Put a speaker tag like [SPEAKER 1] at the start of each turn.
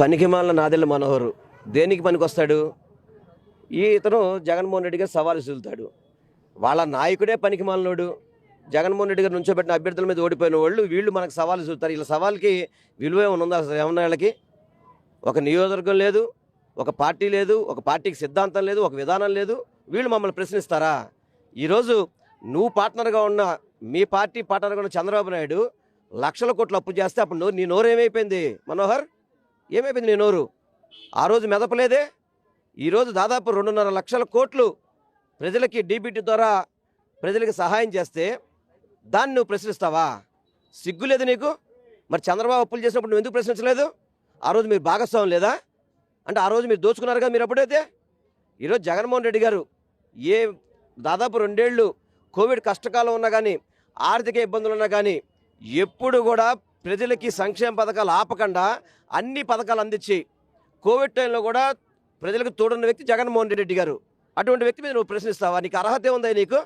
[SPEAKER 1] పనికిమాల నాదెళ్ళ మనోహరు. దేనికి పనికొస్తాడు? ఈ ఇతను జగన్మోహన్ రెడ్డి గారు సవాలు విసులుతాడు వాళ్ళ నాయకుడే పనికిమాలనోడు జగన్మోహన్ రెడ్డి గారు నుంచోబెట్టిన అభ్యర్థుల మీద ఓడిపోయిన వాళ్ళు వీళ్ళు మనకు సవాలు చూస్తారు ఇలా సవాల్కి విలువ ఏమన్నా ఉందా అసలు ఏమన్నా ఒక నియోజకవర్గం లేదు ఒక పార్టీ లేదు ఒక పార్టీకి సిద్ధాంతం లేదు ఒక విధానం లేదు. వీళ్ళు మమ్మల్ని ప్రశ్నిస్తారా? ఈరోజు నువ్వు పార్ట్నర్గా ఉన్న మీ పార్టీ పార్ట్నర్గా ఉన్న చంద్రబాబు నాయుడు లక్షల కోట్లు అప్పు చేస్తే అప్పుడు నీ నోరు ఏమైపోయింది మనోహర్? ఏమైపోయింది నీ నోరు? ఆ రోజు మెదపలేదే? ఈరోజు దాదాపు రెండున్నర లక్షల కోట్లు ప్రజలకి డీబీటీ ద్వారా ప్రజలకి సహాయం చేస్తే దాన్ని నువ్వు ప్రశ్నిస్తావా? సిగ్గు లేదు నీకు? మరి చంద్రబాబు అప్పులు చేసినప్పుడు నువ్వు ఎందుకు ప్రశ్నించలేదు? ఆ రోజు మీరు భాగస్వామి లేదా? అంటే ఆ రోజు మీరు దోచుకున్నారు కదా మీరు అప్పుడైతే? ఈరోజు జగన్మోహన్ రెడ్డి గారు ఏ దాదాపు రెండేళ్ళు కోవిడ్ కష్టకాలం ఉన్నా కానీ ఆర్థిక ఇబ్బందులు ఉన్నా కానీ ఎప్పుడు కూడా ప్రజలకి సంక్షేమ పథకాలు ఆపకుండా అన్ని పథకాలు అందించి కోవిడ్ టైంలో కూడా ప్రజలకు తోడున్న వ్యక్తి జగన్మోహన్ రెడ్డి గారు. అటువంటి వ్యక్తి మీద నువ్వు ప్రశ్నిస్తావా? నీకు అర్హత ఉందా నీకు?